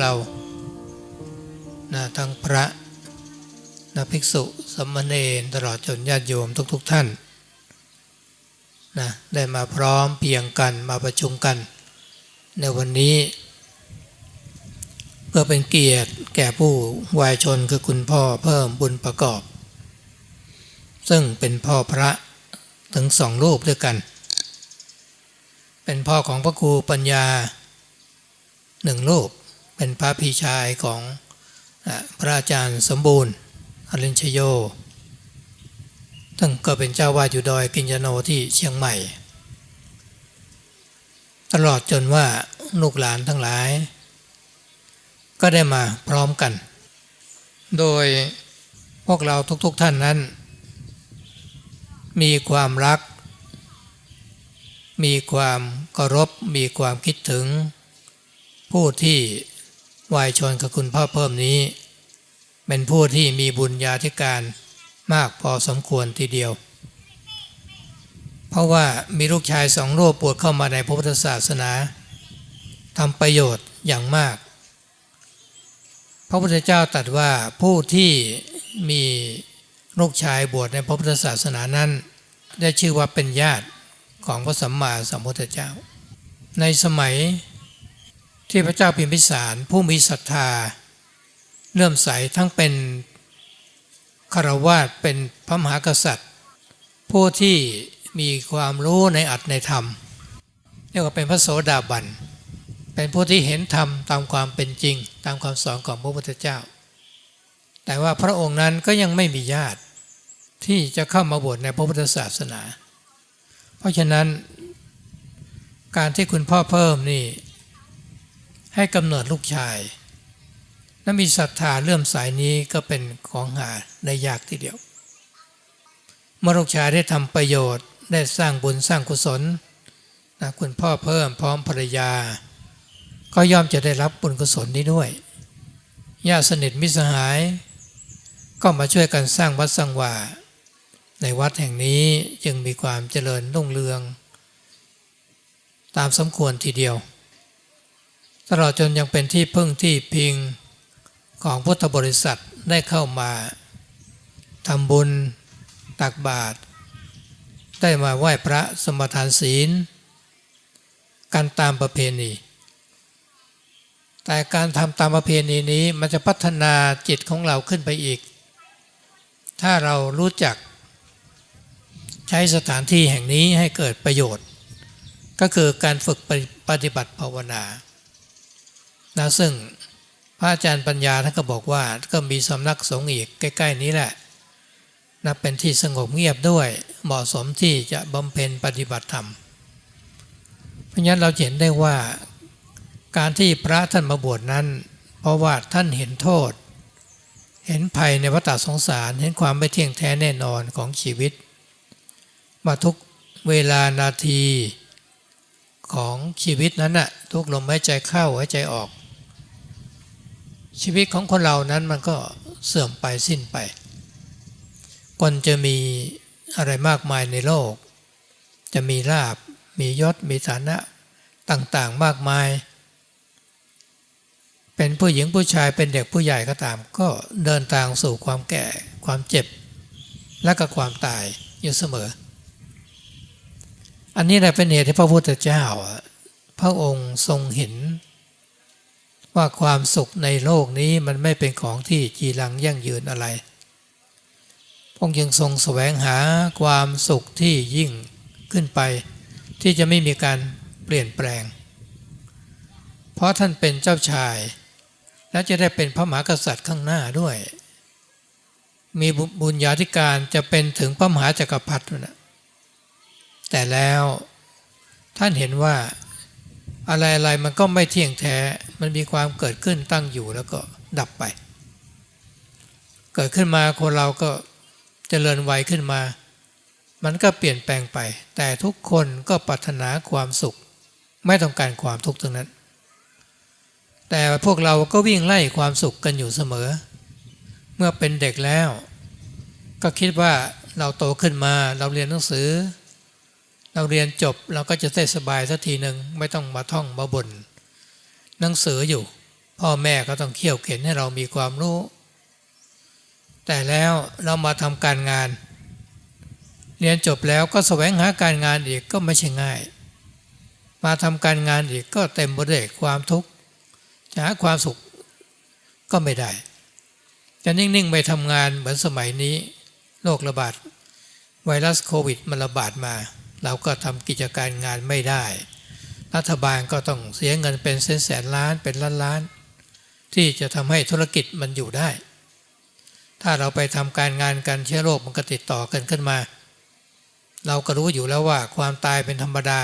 เรานะทั้งพระนะภิกษุสามเณรตลอดจนญาติโยมทุกๆทท่านนะได้มาพร้อมเพียงกันมาประชุมกัน ในวันนี้ เพื่อเป็นเกียรติแก่ผู้วายชนคือคุณพ่อเพิ่มบุญประกอบ ซึ่งเป็นพ่อพระถึงสองรูปด้วยกัน เป็นพ่อของพระครูปัญญาหนึ่งรูป เป็นพระพี่ชายของพระอาจารย์สมบูรณ์อรินชโยซึ่งก็เป็นเจ้าวาดอยู่ดอยกินยโนที่เชียงใหม่ ตลอดจนว่าลูกหลานทั้งหลาย ก็ได้มาพร้อมกัน โดยพวกเราทุกๆทท่านนั้น มีความรัก มีความเคารพมีความคิดถึง ผู้ที่ วายชนกับคุณพ่อเพิ่มนี้ เป็นผู้ที่มีบุญญาธิการมากพอสมควรทีเดียว เพราะว่ามีลูกชายสองรูปปวดเข้ามาในพระพุทธศาสนาทำประโยชน์อย่างมาก พระพุทธเจ้าตรัสว่าผู้ที่มีลูกชายบวชในพระพุทธศาสนานั้น ได้ชื่อว่าเป็นญาติของพระสัมมาสัมพุทธเจ้า ในสมัย ที่พระเจ้าพิมพิสารผู้มีศรัทธาเลื่อมใสทั้งเป็นคารวาสเป็นพระมหากษัตริย์ ผู้ที่มีความรู้ในอัตในธรรมเรียกว่าเป็นพระโสดาบัน เป็นผู้ที่เห็นธรรมตามความเป็นจริง ตามคำสอนของพระพุทธเจ้า แต่ว่าพระองค์นั้นก็ยังไม่มีญาติที่จะเข้ามาบวชในพระพุทธศาสนา เพราะฉะนั้น การที่คุณพ่อเพิ่มนี่ ให้กำเนิดลูกชายและมีศรัทธาเลื่อมสายนี้ก็เป็นของหาในยากทีเดียว เมื่อลูกชายได้ทำประโยชน์ได้สร้างบุญสร้างกุศลนะคุณพ่อเพิ่มพร้อมภรรยา ก็ย่อมจะได้รับบุญกุศลนี้ด้วยญาติสนิทมิตรสหาย ก็มาช่วยกันสร้างวัดสร้างว่าในวัดแห่งนี้จึงมีความเจริญรุ่งเรือง ตามสมควรทีเดียว ตลอดจนยังเป็นที่พึ่งที่พิงของพุทธบริษัทได้เข้ามาทำบุญตักบาตรได้มาไหว้พระสมทานศีลการตามประเพณี แต่การทำตามประเพณีนี้มันจะพัฒนาจิตของเราขึ้นไปอีก ถ้าเรารู้จัก ใช้สถานที่แห่งนี้ให้เกิดประโยชน์ ก็คือการฝึกปฏิบัติภาวนา นะซึ่งพระอาจารย์ปัญญาท่านก็บอกว่าก็มีสำนักสงฆ์อีกใกล้ ๆ นี้แหละนะเป็นที่สงบเงียบด้วยเหมาะสมที่จะบำเพ็ญปฏิบัติธรรม เพราะฉะนั้นเราเห็นได้ว่าการที่พระท่านมาบวชนั้น เพราะว่าท่านเห็นโทษ เห็นภัยในวัฏสงสารเห็นความไม่เที่ยงแท้แน่นอนของชีวิต มาทุกเวลานาทีของชีวิตนั้นน่ะทุกลมหายใจเข้าหายใจออก ชีวิตของคนเรานั้นมันก็เสื่อมไปสิ้นไปคนจะมีอะไรมากมายในโลก จะมีลาบ มียศ มีฐานะต่างๆมากมาย เป็นผู้หญิงผู้ชายเป็นเด็กผู้ใหญ่ก็ตาม ก็เดินทางสู่ความแก่ความเจ็บ และก็ความตายอยู่เสมอ อันนี้แหละเป็นเหตุที่พระพุทธเจ้าพระองค์ทรงเห็น ว่าความสุขในโลกนี้มันไม่เป็นของที่จีรังยั่งยืนอะไร พงยังทรงแสวงหาความสุขที่ยิ่งขึ้นไป ที่จะไม่มีการเปลี่ยนแปลง เพราะท่านเป็นเจ้าชาย และจะได้เป็นพระมหากษัตริย์ข้างหน้าด้วย มีบุญญาธิการจะเป็นถึงพระมหาจักรพรรดินะแต่แล้วท่านเห็นว่า อะไรๆมันก็ไม่เที่ยงแท้ มันมีความเกิดขึ้นตั้งอยู่แล้วก็ดับไป เกิดขึ้นมาคนเราก็เจริญวัยขึ้นมา มันก็เปลี่ยนแปลงไป แต่ทุกคนก็ปรารถนาความสุข ไม่ต้องการความทุกข์ทั้งนั้น แต่พวกเราก็วิ่งไล่ความสุขกันอยู่เสมอ เมื่อเป็นเด็กแล้ว ก็คิดว่าเราโตขึ้นมาเราเรียนหนังสือ เราเรียนจบเราก็จะได้สบายสักทีหนึ่งไม่ต้องมาท่องมาบน่นหนังสืออยู่ พ่อแม่ก็ต้องเขี่ยวเข็นให้เรามีความรู้ แต่แล้วเรามาทำการงาน เรียนจบแล้วก็แสวงหาการงานอีกก็ไม่ใช่ง่าย มาทำการงานอีกก็เต็มไปด้วความทุกข์จะหาความสุขก็ไม่ได้จะนิ่ง ๆ ไปทำงานเหมือนสมัยนี้โรคระบาดไวรัสโควิดมันระบาดมา เราก็ทำกิจการงานไม่ได้ รัฐบาลก็ต้องเสียเงินเป็นแสนแสนล้านเป็นล้านล้าน ที่จะทำให้ธุรกิจมันอยู่ได้ ถ้าเราไปทำการงานกันเชื้อโรคมันก็ติดต่อกันขึ้นมา เราก็รู้อยู่แล้วว่าความตายเป็นธรรมดา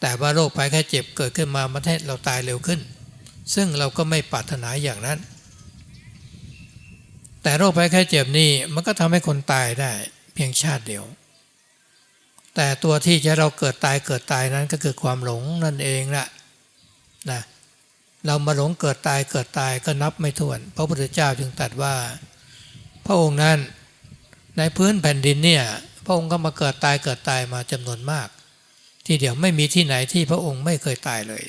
แต่ว่าโรคภัยแค่เจ็บเกิดขึ้นมามันให้เราตายเร็วขึ้น ซึ่งเราก็ไม่ปรารถนาอย่างนั้น แต่โรคภัยแค่เจ็บนี่มันก็ทำให้คนตายได้เพียงชาติเดียว แต่ตัวที่จะเราเกิดตายเกิดตายนั้นก็คือความหลงนั่นเองละนะเรามาหลงเกิดตายเกิดตายก็นับไม่ถ้วน พระพุทธเจ้าจึงตรัสว่า พระองค์นั้นในพื้นแผ่นดินเนี่ยพระองค์ก็มาเกิดตายเกิดตายมาจำนวนมาก ที่เดียวไม่มีที่ไหนที่พระองค์ไม่เคยตายเลย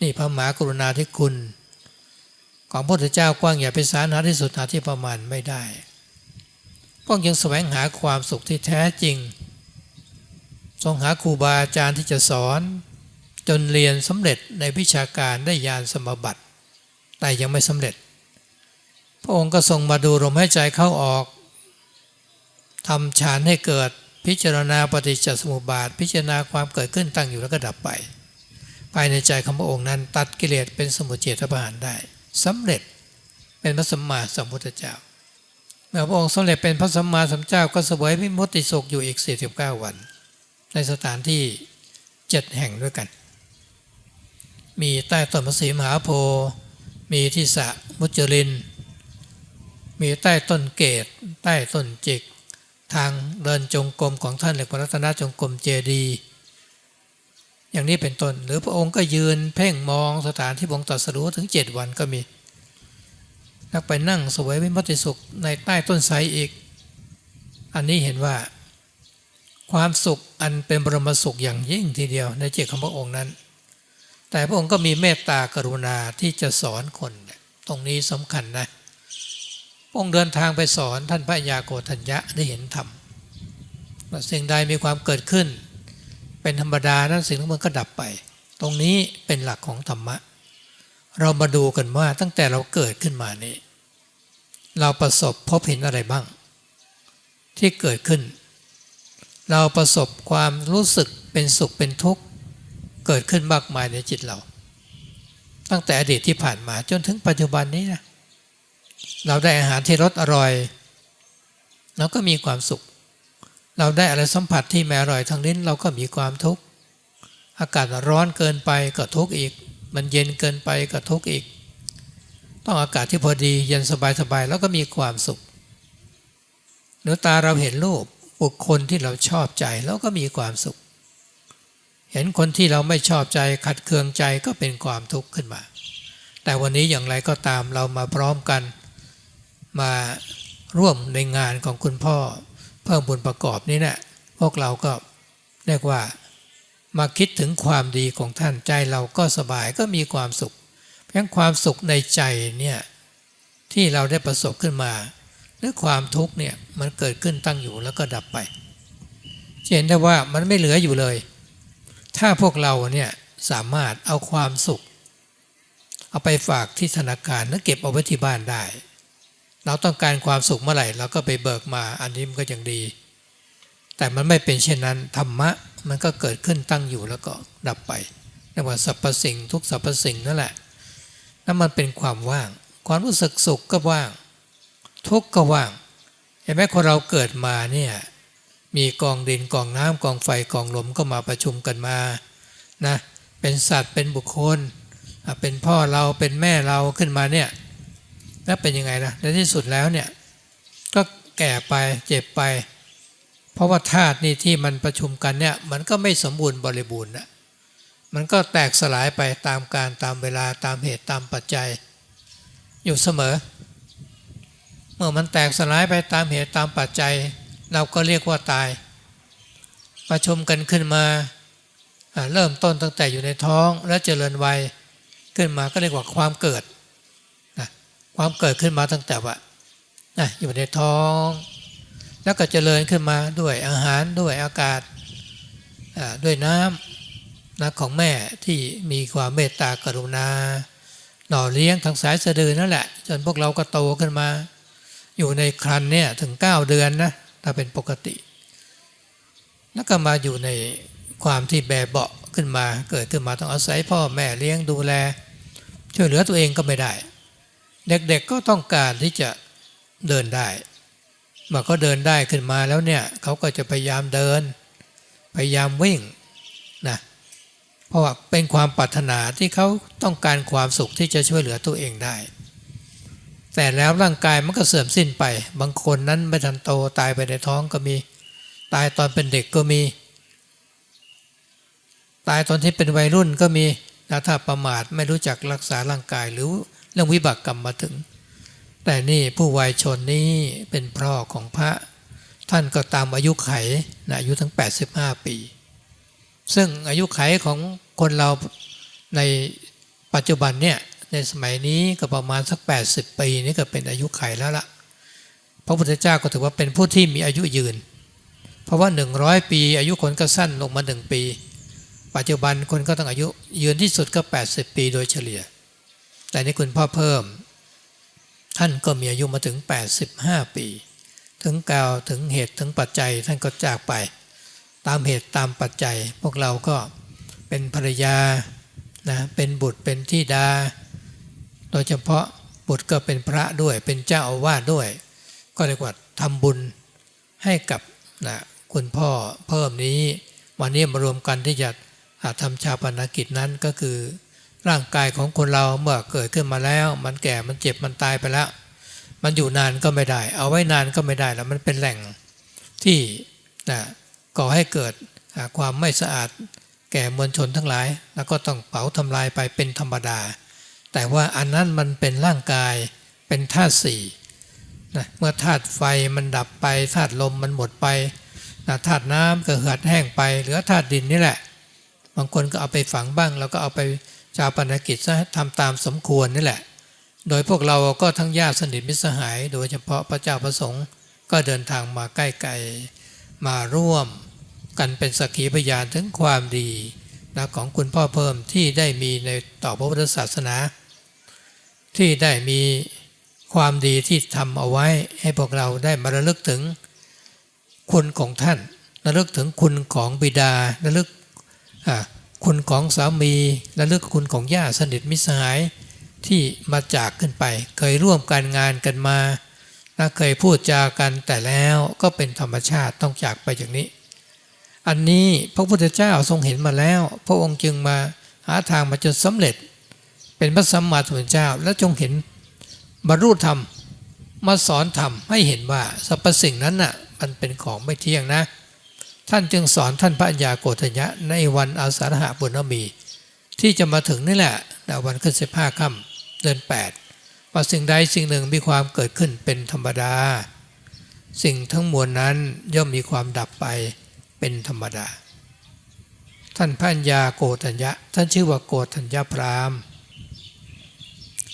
นี่พระมหากรุณาธิคุณ ของพระพุทธเจ้ากว้างใหญ่ไปสารหาที่สุดหาที่ประมาณไม่ได้พระองค์ยังแสวงหาความสุขที่แท้จริง ทรงหาครูบาอาจารย์ที่จะสอน จนเรียนสำเร็จในวิชาการได้ญาณสมบัติ แต่ยังไม่สำเร็จ พระองค์ก็ทรงมาดูลมหายใจเข้าออกทำฌานให้เกิดพิจารณาปฏิจจสมุปบาท พิจารณาความเกิดขึ้นตั้งอยู่แล้วก็ดับไป ภายในใจของพระองค์นั้นตัดกิเลสเป็นสมุทเฉทปารได้สำเร็จเป็นพระสัมมาสัมพุทธเจ้าเมื่อพระองค์สำเร็จเป็นพระสัมมาสัมพุทธเจ้าก็เสวยวิมุตติสุขอยู่อีก 49 วัน ในสถานที่เจ็ดแห่งด้วยกัน มีใต้ต้นมะสีมหาโพธิ์มีที่สะมุจริน มีใต้ต้นเกต ใต้ต้นจิก ทางเดินจงกรมของท่านเหล็กพระรัตนจงกรมเจดี อย่างนี้เป็นต้น หรือพระองค์ก็ยืนเพ่งมองสถานที่บงตรัสรู้ถึงเจ็ดวันก็มีนักไปนั่งสวยวิมุตติสุขในใต้ต้นไทรอีก อันนี้เห็นว่า ความสุขอันเป็นบรมสุขอย่างยิ่งทีเดียวในจิตของพระองค์นั้น แต่พระองค์ก็มีเมตตากรุณาที่จะสอนคน ตรงนี้สำคัญนะพระองค์เดินทางไปสอนท่านพระยาโกฏัญญะได้เห็นธรรมว่าสิ่งใดมีความเกิดขึ้น เป็นธรรมดานั้นสิ่งนั้นมันก็ดับไป ตรงนี้เป็นหลักของธรรมะ เรามาดูกันว่าตั้งแต่เราเกิดขึ้นมานี้ เราประสบพบเห็นอะไรบ้าง ที่เกิดขึ้น เราประสบความรู้สึกเป็นสุขเป็นทุกข์ เกิดขึ้นมากมายในจิตเรา ตั้งแต่อดีตที่ผ่านมาจนถึงปัจจุบันนี้นะเราได้อาหารที่รสอร่อย เราก็มีความสุข เราได้อะไรสัมผัสที่แม่อร่อยทางลิ้นเราก็มีความทุกข์ อากาศร้อนเกินไปก็ทุกข์อีก มันเย็นเกินไปก็ทุกข์อีก ต้องอากาศที่พอดีเย็นสบายๆแล้วก็มีความสุขเนื้อตาเราเห็นรูป บุคคลที่เราชอบใจแล้วก็มีความสุข เห็นคนที่เราไม่ชอบใจขัดเคืองใจก็เป็นความทุกข์ขึ้นมา แต่วันนี้อย่างไรก็ตามเรามาพร้อมกัน มาร่วมในงานของคุณพ่อ เพิ่มบุญประกอบนี้นะพวกเราก็เรียกว่ามาคิดถึงความดีของท่านใจเราก็สบายก็มีความสุขเพราะความสุขในใจเนี่ยที่เราได้ประสบขึ้นมา หรือความทุกข์เนี่ยมันเกิดขึ้นตั้งอยู่แล้วก็ดับไปเห็นได้ว่ามันไม่เหลืออยู่เลย ถ้าพวกเราเนี่ยสามารถเอาความสุข เอาไปฝากที่ธนาคารแล้วเก็บเอาไว้ที่บ้านได้ เราต้องการความสุขเมื่อไหร่เราก็ไปเบิกมาอันนี้มันก็ยังดี แต่มันไม่เป็นเช่นนั้นธรรมะมันก็เกิดขึ้นตั้งอยู่แล้วก็ดับไปเรียกว่าสรรพสิ่งทุกสรรพสิ่งนั่นแหละนั่นมันเป็นความว่าง ความรู้สึกสุขก็ว่าง ทุกข์ก็ว่างเห็นไหมคนเราเกิดมาเนี่ยมีกองดินกองน้ำกองไฟกองลมก็มาประชุมกันมานะเป็นสัตว์เป็นบุคคล เป็นพ่อเราเป็นแม่เราขึ้นมาเนี่ยแล้วเป็นยังไงนะในที่สุดแล้วเนี่ยก็แก่ไปเจ็บไป เพราะว่าธาตุนี่ที่มันประชุมกันเนี่ยมันก็ไม่สมบูรณ์บริบูรณ์นะมันก็แตกสลายไปตามการตามเวลาตามเหตุตามปัจจัย อยู่เสมอ เมื่อมันแตกสลายไปตามเหตุตามปัจจัย เราก็เรียกว่าตาย ประชุมกันขึ้นมา เริ่มต้นตั้งแต่อยู่ในท้องและเจริญวัยขึ้นมาก็เรียกว่าความเกิดความเกิดขึ้นมาตั้งแต่ว่านะอยู่ในท้อง แล้วก็เจริญขึ้นมาด้วยอาหารด้วยอากาศด้วยน้ำนะของแม่ที่มีความเมตตากรุณาหน่อเลี้ยงทางสายสะดือนั่นแหละ จนพวกเราก็โตขึ้นมา อยู่ในครันเนี่ยถึง 9 เดือนนะถ้าเป็นปกติ แล้วก็มาอยู่ในความที่แบเบาขึ้นมาเกิดขึ้นมาต้องอาศัยพ่อแม่เลี้ยงดูแล ช่วยเหลือตัวเองก็ไม่ได้ เด็กๆก็ต้องการที่จะเดินได้เมื่อเขาเดินได้ขึ้นมาแล้วเนี่ยเขาก็จะพยายามเดิน พยายามวิ่งนะเพราะว่าเป็นความปรารถนาที่เขาต้องการความสุขที่จะช่วยเหลือตัวเองได้ แต่แล้วร่างกายมันก็เสื่อมสิ้นไป บางคนนั้นไม่ทันโตตายไปในท้องก็มี ตายตอนเป็นเด็กก็มี ตายตอนที่เป็นวัยรุ่นก็มีถ้าประมาทไม่รู้จักรักษาร่างกายหรือเรื่องวิบากกรรมมาถึง แต่นี่ผู้วัยชนนี้เป็นพ่อของพระ ท่านก็ตามอายุไขนะอายุทั้ง 85 ปี ซึ่งอายุไขของคนเราในปัจจุบันเนี่ย ในสมัยนี้ก็ประมาณสัก 80 ปีนี่ก็เป็นอายุไขแล้วละ่ะ พระพุทธเจ้าก็ถือว่าเป็นผู้ที่มีอายุยืน เพราะว่า 100 ปีอายุคนก็สั้นลงมา 1 ปี ปัจจุบันคนก็ต้องอายุยืนที่สุดก็ 80 ปีโดยเฉลี่ย แต่นี่คุณพ่อเพิ่ม ท่านก็มีอายุมาถึง 85 ปี ถึงกล่าวถึงเหตุถึงปัจจัยท่านก็จากไป ตามเหตุตามปัจจัย พวกเราก็เป็นภรรยานะเป็นบุตรเป็นที่ดา โดยเฉพาะบุตรก็เป็นพระด้วยเป็นเจ้าอาวาสด้วย ก็เรียกว่าทำบุญให้กับนะคุณพ่อเพิ่มนี้ วันนี้มารวมกันที่จะทำชาปนกิจนั้นก็คือ ร่างกายของคนเราเมื่อเกิดขึ้นมาแล้ว มันแก่มันเจ็บมันตายไปแล้ว มันอยู่นานก็ไม่ได้ เอาไว้นานก็ไม่ได้แล้วมันเป็นแหล่งที่นะก่อให้เกิดความไม่สะอาดแก่มวลชนทั้งหลาย แล้วก็ต้องเผาทำลายไปเป็นธรรมดา แต่ว่าอันนั้นมันเป็นร่างกายเป็นธาตุสี่นะเมื่อธาตุไฟมันดับไปธาตุลมมันหมดไปนะธาตุน้ำก็เหือดแห้งไปเหลือธาตุดินนี่แหละ บางคนก็เอาไปฝังบ้าง แล้วก็เอาไปชาปนกิจทำตามสมควรนี่แหละ โดยพวกเราก็ทั้งญาติสนิทมิตรสหาย โดยเฉพาะพระเจ้าประสงค์ก็เดินทางมาใกล้ๆมาร่วมกันเป็นสักขีพยานถึงความดีนะของคุณพ่อเพิ่มที่ได้มีในต่อพระพุทธศาสนา ที่ได้มีความดีที่ทำเอาไว้ให้พวกเราได้มาระลึกถึงคุณของท่าน ระลึกถึงคุณของบิดา ระลึกคุณของสามีและลือกคุณของญาติสนิทมิสหายที่มาจากขึ้นไป เคยร่วมการงานกันมาและเคยพูดจากันแต่แล้วก็เป็นธรรมชาติต้องจากไปอย่างนี้ อันนี้พระพุทธเจ้าทรงเห็นมาแล้ว พระองค์จึงมาหาทางมาจนสำเร็จ เป็นพระสัมมาสัมพุทธเจ้า และจงเห็นบรรลุธรรมมาสอนธรรมให้เห็นว่าสรรพสิ่งนั้นน่ะมันเป็นของไม่เที่ยงนะ ท่านจึงสอนท่านพระัญญาโกฏยะในวันอาสาฬหะบุญมี ที่จะมาถึงนี่แหละในวันขึ้นสิบห้าค่ำเดือนแปดว่าสิ่งใดสิ่งหนึ่งมีความเกิดขึ้นเป็นธรรมดา สิ่งทั้งมวลนั้นย่อมมีความดับไปเป็นธรรมดา ท่านพระัญญาโกฏยะท่านชื่อว่าโกฏัญญาพราหม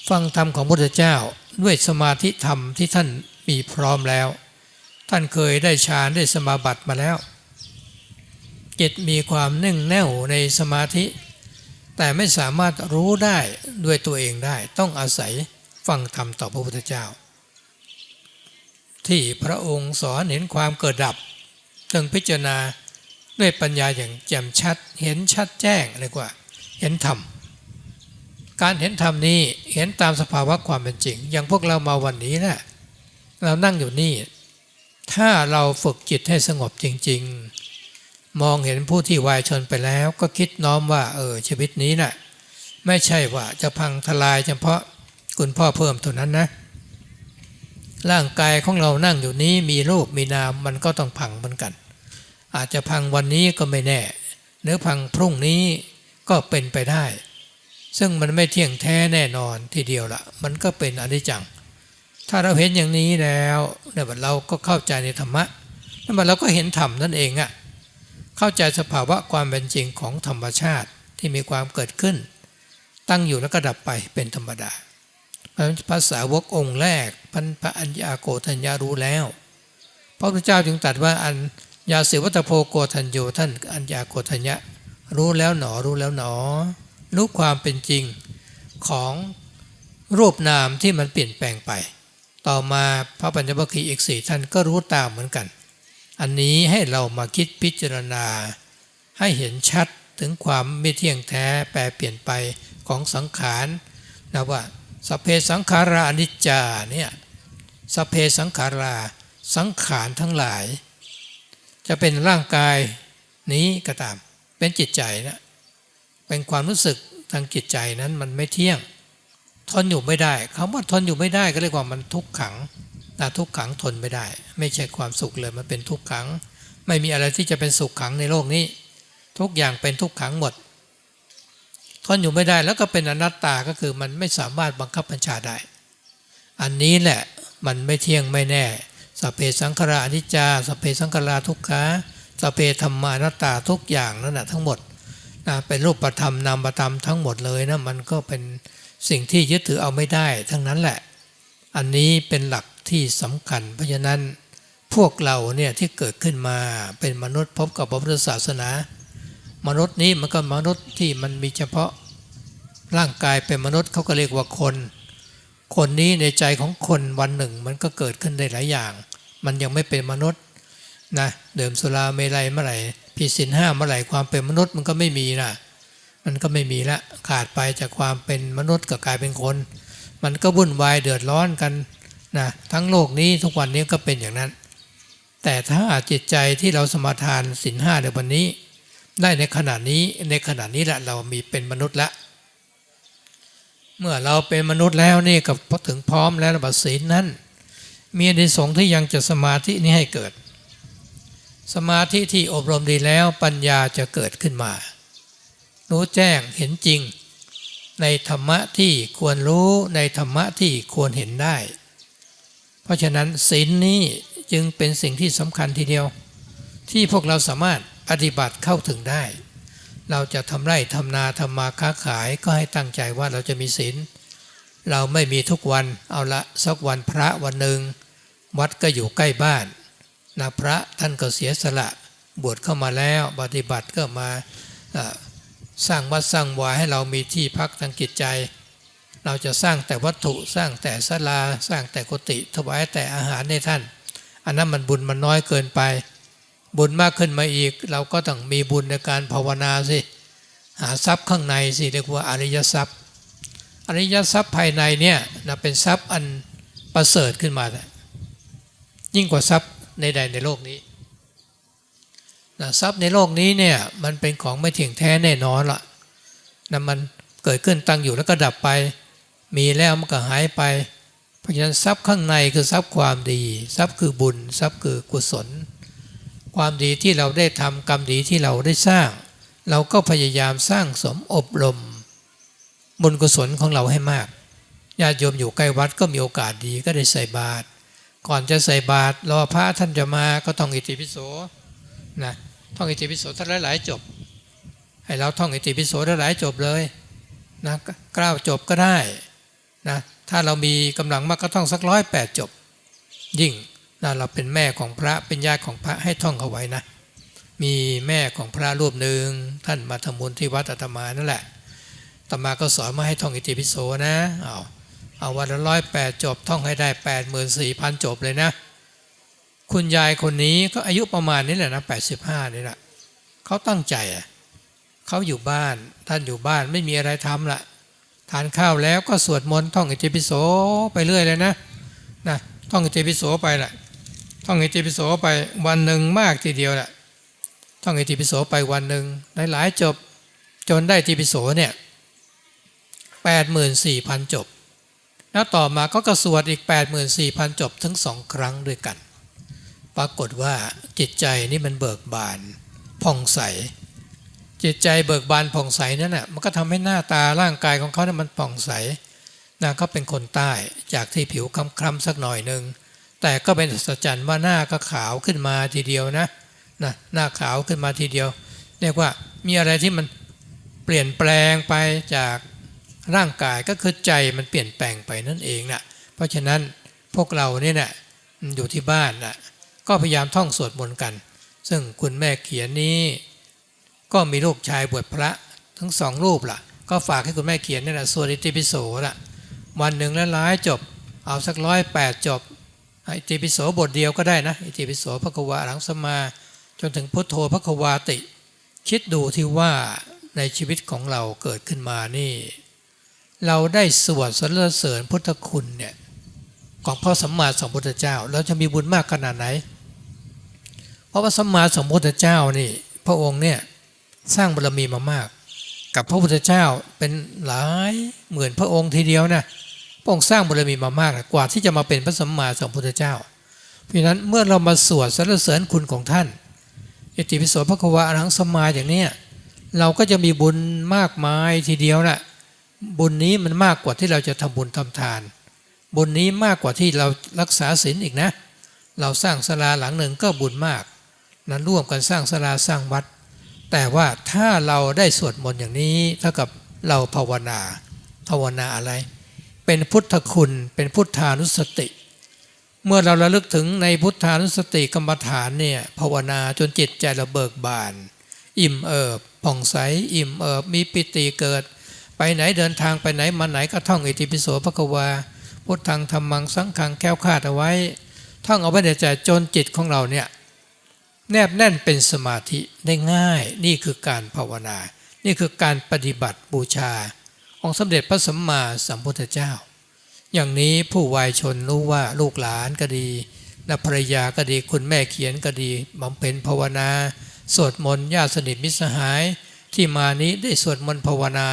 ฟังธรรมของพระพุทธเจ้าด้วยสมาธิธรรมที่ท่านมีพร้อมแล้ว ท่านเคยได้ฌานได้สมาบัติมาแล้วจิตมีความนิ่งแน่วในสมาธิ แต่ไม่สามารถรู้ได้ด้วยตัวเองได้ ต้องอาศัยฟังธรรมต่อพระพุทธเจ้า ที่พระองค์สอนเห็นความเกิดดับจึงพิจารณาด้วยปัญญาอย่างแจ่มชัด เห็นชัดแจ้งเลยกว่า เห็นธรรม การเห็นธรรมนี้เห็นตามสภาวะความเป็นจริง อย่างพวกเรามาวันนี้นะ่ะเรานั่งอยู่นี่ ถ้าเราฝึกจิตให้สงบจริง ๆ มองเห็นผู้ที่วายชนไปแล้วก็คิดน้อมว่าเออชีวิตนี้นะ่ะไม่ใช่ว่าจะพังทลายเฉพาะคุณพ่อเพิ่มเท่านั้นนะ ร่างกายของเรานั่งอยู่นี้มีรูปมีนามมันก็ต้องพังเหมือนกัน อาจจะพังวันนี้ก็ไม่แน่ หรือพังพรุ่งนี้ก็เป็นไปได้ ซึ่งมันไม่เที่ยงแท้แน่นอนทีเดียวละมันก็เป็นอนิจจัง ถ้าเราเห็นอย่างนี้แล้วเนี่ยเราก็เข้าใจในธรรมะแล้วมันเราก็เห็นธรรมนั่นเองอะ่ะเข้าใจสภาวะความเป็นจริงของธรรมชาติที่มีความเกิดขึ้น ตั้งอยู่แล้วก็ดับไปเป็นธรรมดาภาษาวกองค์แรกพันพระอัญญาโกธัญญารู้แล้วพระพุทธเจ้าจึงตรัสว่าอันยาเสวัตโพโกธัญโยท่านอัญญาโกธัญญะรู้แล้วหนอรู้แล้วหนอ รู้ความเป็นจริงของรูปนามที่มันเปลี่ยนแปลงไป ต่อมาพระปัญญวคีอีกสี่ท่านก็รู้ตามเหมือนกัน อันนี้ให้เรามาคิดพิจารณา ให้เห็นชัดถึงความไม่เที่ยงแท้แปรเปลี่ยนไปของสังขารนะว่าสเพสังขาราอนิจจาเนี่ยสเพสังขาราสังขารทั้งหลาย จะเป็นร่างกายนี้ก็ตาม เป็นจิตใจนะ เป็นความรู้สึกทางจิตใจนั้นมันไม่เที่ยง ทนอยู่ไม่ได้คำว่าทนอยู่ไม่ได้ก็เรียกว่ามันทุกขังแต่ทุกขังทนไม่ได้ ไม่ใช่ความสุขเลยมันเป็นทุกขัง ไม่มีอะไรที่จะเป็นสุขขังในโลกนี้ ทุกอย่างเป็นทุกขังหมด ทนอยู่ไม่ได้แล้วก็เป็นอนัตตาก็คือมันไม่สามารถบังคับบัญชาได้ อันนี้แหละมันไม่เที่ยงไม่แน่สัพเพสังขาราอนิจจาสัพเพสังขาราทุกขาสัพเพธรรมานัตตาทุกอย่างนั่นแหะทั้งหมด นะเป็นรูปธรรมนามธรรมทั้งหมดเลยนะมันก็เป็นสิ่งที่ยึดถือเอาไม่ได้ ทั้งนั้นแหละ อันนี้เป็นหลักที่สำคัญ เพราะฉะนั้นพวกเราเนี่ยที่เกิดขึ้นมาเป็นมนุษย์พบกับพระพุทธศาสนา มนุษย์นี้มันก็มนุษย์ที่มันมีเฉพาะร่างกายเป็นมนุษย์เขาก็เรียกว่าคน คนนี้ในใจของคนวันหนึ่งมันก็เกิดขึ้นได้หลายอย่าง มันยังไม่เป็นมนุษย์ นะเดิมสุราเมลัยเมื่อไหร่ผิดศีลห้าเมื่อไหร่ความเป็นมนุษย์มันก็ไม่มีนะมันก็ไม่มีละขาดไปจากความเป็นมนุษย์ก็กลายเป็นคน มันก็วุ่นวายเดือดร้อนกันนะทั้งโลกนี้ทุกวันนี้ก็เป็นอย่างนั้น แต่ถ้าจิตใจที่เราสมาทานศีลห้าในวันนี้ ได้ในขณะนี้ในขณะนี้แหละเรามีเป็นมนุษย์ละเมื่อเราเป็นมนุษย์แล้วนี่ก็พอถึงพร้อมแล้วบัตศีลนั้น มีในสงที่ยังจะสมาธินี้ให้เกิด สมาธิที่อบรมดีแล้วปัญญาจะเกิดขึ้นมา รู้แจ้งเห็นจริง ในธรรมะที่ควรรู้ในธรรมะที่ควรเห็นได้ เพราะฉะนั้นศีลนี้จึงเป็นสิ่งที่สำคัญทีเดียว ที่พวกเราสามารถปฏิบัติเข้าถึงได้ เราจะทำไร่ทำนาทำมาค้าขายก็ให้ตั้งใจว่าเราจะมีศีลเราไม่มีทุกวันเอาละสักวันพระวันหนึ่งวัดก็อยู่ใกล้บ้าน นะพระท่านก็เสียสละบวชเข้ามาแล้วปฏิบัติก็มาสร้างวัดสร้างวาให้เรามีที่พักทางจิตใจ เราจะสร้างแต่วัตถุสร้างแต่ศาลาสร้างแต่กุฏิถวายแต่อาหารในท่าน อันนั้นมันบุญมันน้อยเกินไป บุญมากขึ้นมาอีก เราก็ต้องมีบุญในการภาวนาสิหาทรัพย์ข้างในสิเรียกว่าอริยทรัพย์ อริยทรัพย์ภายในเนี่ยนะเป็นทรัพย์อันประเสริฐขึ้นมา ยิ่งกว่าทรัพย์ ในใดในโลกนี้นะทรัพย์ในโลกนี้เนี่ยมันเป็นของไม่เที่ยงแท้แน่นอนละนะมันเกิดขึ้นตั้งอยู่แล้วก็ดับไป มีแล้วมันก็หายไป เพราะฉะนั้นทรัพย์ข้างในคือทรัพย์ความดี ทรัพย์คือบุญ ทรัพย์คือกุศล ความดีที่เราได้ทำกรรมดีที่เราได้สร้าง เราก็พยายามสร้างสมอบรม บุญกุศลของเราให้มากญาติโยมอยู่ใกล้วัดก็มีโอกาสดีก็ได้ใส่บาตร ก่อนจะใส่บาตรรอพระท่านจะมาก็ต้องอิติปิโสนะท่องอิติปิโสท่านหลายๆจบ ให้เราท่องอิติปิโสหลายๆจบเลยนะกล้าวจบก็ได้นะถ้าเรามีกำลังมากก็ท่องสักร้อยแปดจบ ยิ่งนะเราเป็นแม่ของพระเป็นญาติของพระให้ท่องเอาไว้นะ มีแม่ของพระรูปหนึ่งท่านมาทำบุญที่วัดอาตมานั่นแหละตมาก็สอนมาให้ท่องอิติปิโสนะอา เอาวันละร้อยแปดจบท่องให้ได้แปดหมื่นสี่พันจบเลยนะ คุณยายคนนี้ก็อายุประมาณนี้แหละนะแปดสิบห้านี่แหละเขาตั้งใจอะเขาอยู่บ้านท่านอยู่บ้านไม่มีอะไรทำละทานข้าวแล้วก็สวดมนต์ท่องอิติปิโสไปเรื่อยเลยนะนะท่องอิติปิโสไปแหละท่องอิติปิโสไปวันหนึ่งมากทีเดียวแหละท่องอิติปิโสไปวันหนึ่งหลายๆจบจนได้อิติปิโสเนี่ยแปดหมื่นสี่พันจบ แล้วต่อมาก็กระสวดอีก 84,000 จบทั้งสองครั้งด้วยกัน ปรากฏว่าจิตใจนี่มันเบิกบานผ่องใส จิตใจเบิกบานผ่องใสนั่นแหะมันก็ทำให้หน้าตาร่างกายของเขาเนี่ยมันผ่องใสนะเขาเป็นคนใต้จากที่ผิวคล้ำๆสักหน่อยหนึ่งแต่ก็เป็นสัจจรรย์ว่าหน้าก็ขาวขึ้นมาทีเดียวนะนะหน้าขาวขึ้นมาทีเดียว เรียกว่ามีอะไรที่มันเปลี่ยนแปลงไปจาก ร่างกายก็คือใจมันเปลี่ยนแปลงไปนั่นเองนะเพราะฉะนั้นพวกเราเนี่ยนะอยู่ที่บ้านนะก็พยายามท่องสวดมนต์กัน ซึ่งคุณแม่เขียนนี้ ก็มีลูกชายบวชพระทั้งสองรูปล่ะ ก็ฝากให้คุณแม่เขียนนี่แหละสวดอิติปิโสล่ะวันหนึ่งละร้ายจบ เอาสักร้อยแปดจบอิติปิโสบทเดียวก็ได้นะอิติปิโสพระควาหลังสมา จนถึงพุทโธพระควาติ คิดดูที่ว่าในชีวิตของเราเกิดขึ้นมานี่ เราได้สวดสรรเสริญพุทธคุณเนี่ยของพระสัมมาสัมพุทธเจ้า เราจะมีบุญมากขนาดไหน เพราะว่าสัมมาสัมพุทธเจ้านี่พระองค์เนี่ยสร้างบารมีมามาก กับพระพุทธเจ้าเป็นหลายหมื่นพระองค์ทีเดียวนะพระองค์สร้างบารมีมามากกว่าที่จะมาเป็นพระสัมมาสัมพุทธเจ้า เพราะนั้นเมื่อเรามาสวดสรรเสริญคุณของท่านอิติปิโสพระควาอรหังสมมาอย่างนี้เราก็จะมีบุญมากมายทีเดียวนะ บุญนี้มันมากกว่าที่เราจะทำบุญทำทาน บุญนี้มากกว่าที่เรารักษาศีลอีกนะ เราสร้างศาลาหลังหนึ่งก็บุญมาก นั้นร่วมกันสร้างศาลาสร้างวัด แต่ว่าถ้าเราได้สวดมนต์อย่างนี้เท่ากับเราภาวนา ภาวนาอะไร เป็นพุทธคุณ เป็นพุทธานุสติ เมื่อเราระลึกถึงในพุทธานุสติกรรมฐานเนี่ยภาวนาจนจิตใจเราเบิกบาน อิ่มเอิบผ่องใส อิ่มเอิบมีปิติเกิด ไปไหนเดินทางไปไหนมาไหนก็ท่องอิติปิโสพระกวา พุทธังธรรมังสังขังแก้วคาดเอาไว้ ท่องเอาไว้ในใจจนจิตของเราเนี่ยแนบแน่นเป็นสมาธิได้ง่ายนี่คือการภาวนา นี่คือการปฏิบัติบูชา องค์สมเด็จพระสัมมาสัมพุทธเจ้า อย่างนี้ผู้วายชนรู้ว่าลูกหลานก็ดีและภรรยาก็ดีคุณแม่เขียนก็ดีบำเพ็ญภาวนา สวดมนต์ญาติสนิทมิสหาย ที่มานี้ได้สวดมนต์ภาวนา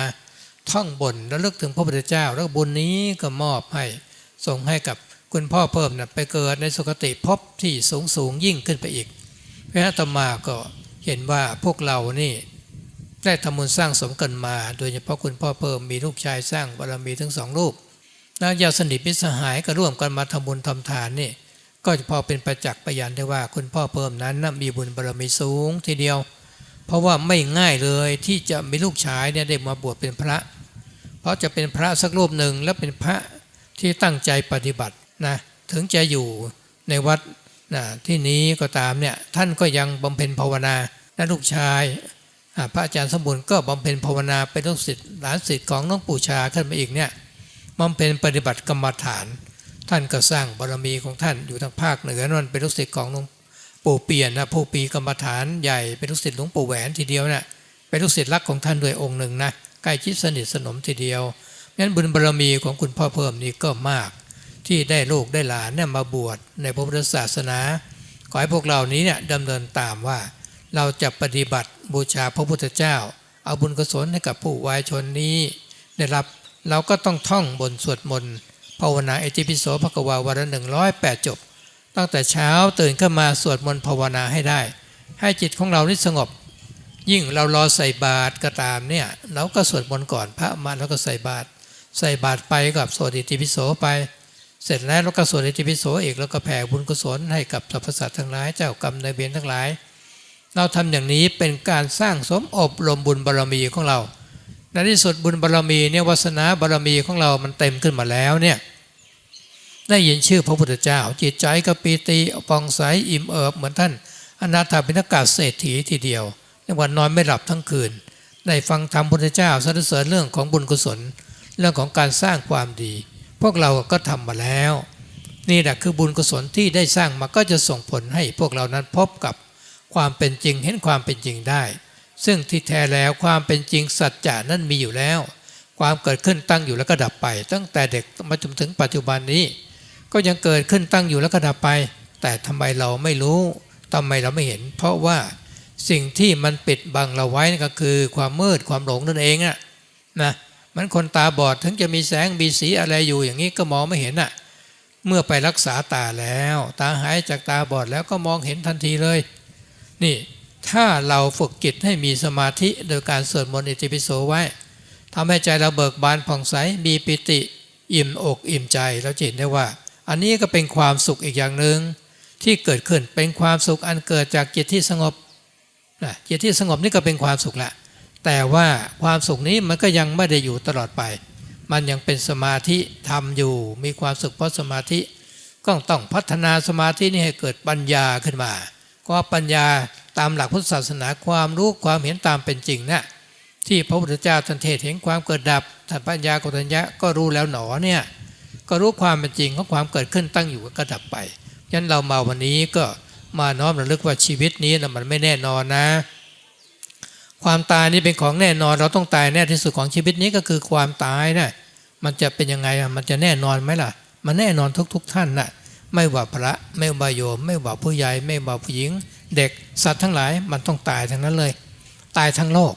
ท่องบนแล้วลึกถึงพระพุทธเจ้า แล้วบุญนี้ก็มอบให้ส่งให้กับคุณพ่อเพิ่มนะไปเกิดในสุคติภพที่สูงสูงยิ่งขึ้นไปอีก เพราะนั้นตมาก็เห็นว่าพวกเรานี่ได้ทำบุญสร้างสมกันมา โดยเฉพาะคุณพ่อเพิ่มมีลูกชายสร้างบารมีทั้งสองรูปแล้วญาติสนิทมิตรสหายก็ร่วมกันมาทำบุญทำทานนี่ก็จะพอเป็นประจักษ์พยานได้ว่าคุณพ่อเพิ่มนั้นนะมีบุญบารมีสูงทีเดียว เพราะว่าไม่ง่ายเลยที่จะมีลูกชายเนี่ยได้มาบวชเป็นพระ เพราะจะเป็นพระสักรูปหนึ่งแล้วเป็นพระที่ตั้งใจปฏิบัตินะถึงจะอยู่ในวัดนะที่นี้ก็ตามเนี่ยท่านก็ยังบำเพ็ญภาวนาและลูกชายอาพระอาจารย์สมบูรณ์ก็บำเพ็ญภาวนาเป็นลูกศิษย์หลานศิษย์ของน้องปู่ชาขึ้นมาอีกเนี่ยบำเพ็ญปฏิบัติกรรมฐาน ท่านก็สร้างบารมีของท่านอยู่ทางภาคเหนือนั่นเป็นลูกศิษย์ของหลวง ปู่เปลี่ยนนะผู้ปีกรรมฐานใหญ่เป็นลูกศิษย์หลวงปู่แหวนทีเดียวนะ่ะเป็นลูกศิษย์รักของท่านด้วยองค์หนึ่งนะใกล้ชิดสนิทสนมทีเดียวงั้นบุญบารมีของคุณพ่อเพิ่มนี่ก็มาก ที่ได้ลูกได้หลานเนี่ยมาบวชในพระพุทธศาสนา ขอให้พวกเรานี้เนี่ยดำเนินตามว่า เราจะปฏิบัติบูชาพระพุทธเจ้า เอาบุญกุศลให้กับผู้วายชนนี้ ได้รับเราก็ต้องท่องบนสวดมนต์ภาวนาเอติปิโสภควาวันละหนึ่งร้อยแปดจบ ตั้งแต่เช้าตื่นขึ้นมาสวดมนต์ภาวนาให้ได้ ให้จิตของเรานี่สงบ ยิ่งเรารอใส่บาตรก็ตามเนี่ยเราก็สวดมนต์ก่อนพระมาแล้วก็ใส่บาตรใส่บาตรไปกับสวดอิติปิโสไป เสร็จแล้วเราก็สวดอิติปิโสอีกแล้วก็แผ่บุญกุศลให้กับสรรพสัตว์ทั้งหลายเจ้ากรรมนายเวรทั้งหลาย เราทำอย่างนี้เป็นการสร้างสมอบรมบุญบารรมีของเราในที่สุดบุญบารรมีเนี่ยวาสนาบารรมีของเรามันเต็มขึ้นมาแล้วเนี่ย ได้ยินชื่อพระพุทธเจ้า จิตใจก็ปีติปองใสอิ่มเอิบเหมือนท่านอนาถาบิณกาเศรษฐีทีเดียวในวันนอนไม่หลับทั้งคืน ได้ฟังธรรมพุทธเจ้าสรรเสริญเรื่องของบุญกุศล เรื่องของการสร้างความดี พวกเราก็ทำมาแล้ว นี่แหละคือบุญกุศลที่ได้สร้างมาก็จะส่งผลให้พวกเรานั้นพบกับความเป็นจริงเห็นความเป็นจริงได้ ซึ่งที่แท้แล้วความเป็นจริงสัจจะนั้นมีอยู่แล้ว ความเกิดขึ้นตั้งอยู่แล้วก็ดับไป ตั้งแต่เด็กมาจนถึงปัจจุบันนี้ ก็ยังเกิดขึ้นตั้งอยู่แล้วก็ดับไป แต่ทำไมเราไม่รู้ทำไมเราไม่เห็น เพราะว่าสิ่งที่มันปิดบังเราไว้นั่นก็คือความมืดความหลงนั่นเองอะนะมันคนตาบอดถึงจะมีแสงมีสีอะไรอยู่อย่างนี้ก็มองไม่เห็นอะเมื่อไปรักษาตาแล้ว ตาหายจากตาบอดแล้วก็มองเห็นทันทีเลย นี่ถ้าเราฝึกจิตให้มีสมาธิโดยการสวดมนต์อิติปิโสไว้ทำให้ใจเราเบิกบานผ่องใสมีปิติ อิ่มอกอิ่มใจเราจะเห็นได้ว่า อันนี้ก็เป็นความสุขอีกอย่างหนึ่งที่เกิดขึ้นเป็นความสุขอันเกิดจากจิตที่สงบนะจิตที่สงบนี่ก็เป็นความสุขแหละ แต่ว่าความสุขนี้มันก็ยังไม่ได้อยู่ตลอดไป มันยังเป็นสมาธิทำอยู่ มีความสุขเพราะสมาธิก็ต้องพัฒนาสมาธินี่ให้เกิดปัญญาขึ้นมาเพราะปัญญาตามหลักพุทธศาสนาความรู้ความเห็นตามเป็นจริงนะที่พระพุทธเจ้าท่านเทศเห็นความเกิดดับท่านปัญญาโกฏัญญะก็รู้แล้วหนอเนี่ย ก็รู้ความเป็นจริงของความเกิดขึ้นตั้งอยู่ก็ดับไปฉะนั้นเรามาวันนี้ก็มาน้อมระลึกว่าชีวิตนี้นะมันไม่แน่นอนนะ ความตายนี่เป็นของแน่นอน เราต้องตายแน่ที่สุดของชีวิตนี้ก็คือความตายนะมันจะเป็นยังไงมันจะแน่นอนไหมล่ะ มันแน่นอนทุกๆท่านนะไม่ว่าพระไม่ว่าโยม ไม่ว่าผู้ใหญ่ไม่ว่าผู้หญิง เด็กสัตว์ทั้งหลายมันต้องตายทั้งนั้นเลย ตายทั้งโลก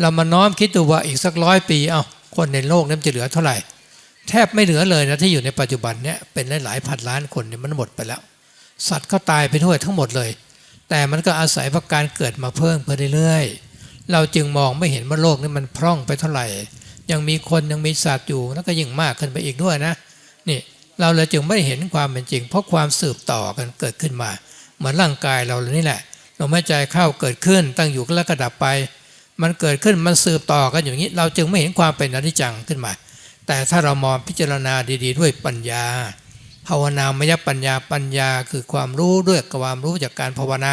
เรามาน้อมคิดดูว่าอีกสักร้อยปีเอ้าคนในโลกนั้นจะเหลือเท่าไหร่ แทบไม่เหลือเลยนะที่อยู่ในปัจจุบันเนี่ยเป็นหลายๆพันล้านคนเนี่ยมันหมดไปแล้ว สัตว์ก็ตายไปด้วทั้งหมดเลย แต่มันก็อาศัยเพราะการเกิดมาเพิ่มไปเรื่อยๆเราจึงมองไม่เห็นว่าโลกนี้มันพร่องไปเท่าไหร่ ยังมีคนยังมีสัตว์อยู่แล้วก็ยิ่งมากขึ้นไปอีกด้วยนะนี่เราเลยจึงไม่เห็นความเป็นจริง เพราะความสืบต่อกันเกิดขึ้นมา เหมือนร่างกายเราเลยนี่แหละลมหายใจเข้าเกิดขึ้นตั้งอยู่แล้วก็ดับไป มันเกิดขึ้นมันสืบต่อกันอย่างนี้ เราจึงไม่เห็นความเป็นอนิจจังขึ้นมา แต่ถ้าเรามองพิจารณาดี ๆ ด้วยปัญญา ภาวนามยปัญญาปัญญาคือความรู้ด้วยความรู้จากการภาวนา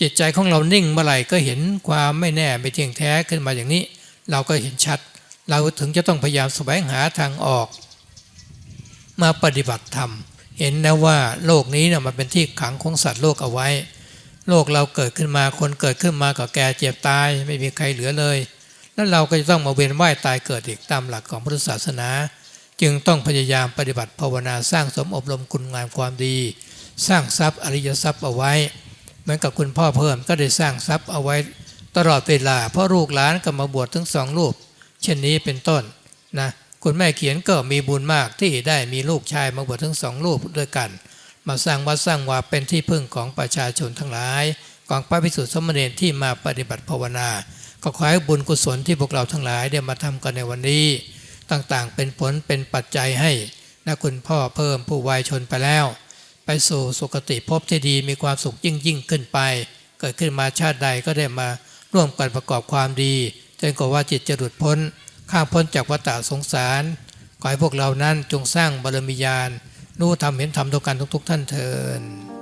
จิตใจของเรานิ่งเมื่อไหร่ก็เห็นความไม่แน่ไม่เที่ยงแท้ขึ้นมาอย่างนี้ เราก็เห็นชัด เราถึงจะต้องพยายามแสวงหาทางออก มาปฏิบัติธรรม เห็นนะว่าโลกนี้นี่ยมันเป็นที่ขังของสัตว์โลกเอาไว้ โลกเราเกิดขึ้นมาคนเกิดขึ้นมาก็แก่เจ็บตาย ไม่มีใครเหลือเลย แล้วเราก็จะต้องมาเวียนว่ายตายเกิดอีกตามหลักของพุทธศาสนา จึงต้องพยายามปฏิบัติภาวนาสร้างสมอบรมคุณงามความดี สร้างทรัพย์อริยทรัพย์เอาไว้เหมือนกับคุณพ่อเพิ่มก็ได้สร้างทรัพย์เอาไว้ ตลอดเวลาเพราะลูกหลานก็มาบวชทั้งสองรูป เช่นนี้เป็นต้นนะคุณแม่เขียนก็มีบุญมากที่ได้มีลูกชายมาบวชทั้งสองรูปด้วยกัน มาสร้างวัดสร้างวาเป็นที่พึ่งของประชาชนทั้งหลาย ของพระภิกษุสมณีที่มาปฏิบัติภาวนา ก็ขอให้บุญกุศลที่พวกเราทั้งหลายได้มาทำกันในวันนี้ ต่างๆ เป็นผลเป็นปัจจัยให้นะคุณพ่อเพิ่มผู้วายชนไปแล้ว ไปสู่สุคติภพที่ดีมีความสุขยิ่งยิ่งขึ้นไป เกิดขึ้นมาชาติใดก็ได้มาร่วมกันประกอบความดีจนกว่าจิตจะหลุดพ้น ข้ามพ้นจากวัฏสงสาร ขอให้พวกเรานั้นจงสร้างบารมีญาณรู้ธรรมเห็นธรรมทุกกันทุกๆ ท่านเทิน